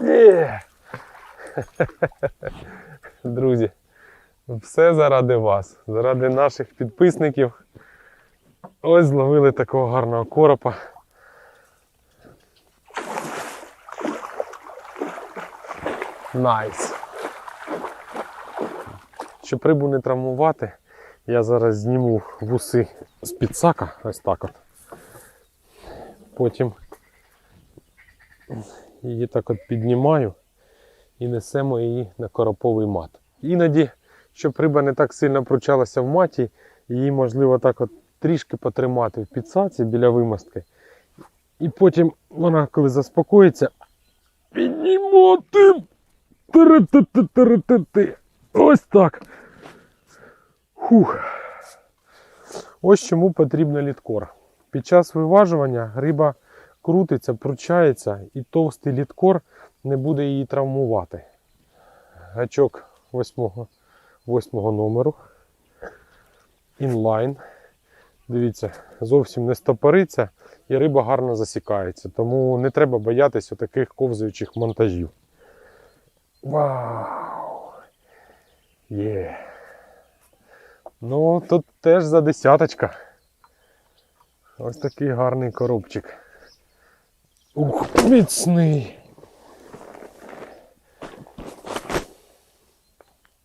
Є! Друзі, все заради вас, заради наших підписників. Ось зловили такого гарного коропа. Найс. Щоб рибу не травмувати, я зараз зніму вуси з підсака, ось так от. Потім її так от піднімаю і несемо її на короповий мат. Іноді, щоб риба не так сильно пручалася в маті, її можливо так от трішки потримати в підсаці біля вимостки. І потім вона, коли заспокоїться, піднімати. Тири-ти-ти-тири-ти-ти. Ось так. Фух. Ось чому потрібен літкор. Під час виважування риба крутиться, пручається, і товстий літкор не буде її травмувати. Гачок 8, 8 номеру. Інлайн. Дивіться, зовсім не стопориться і риба гарно засікається. Тому не треба боятися таких ковзаючих монтажів. Вау! Є! Ну, тут теж за десяточка. Ось такий гарний коробчик. Ух, міцний.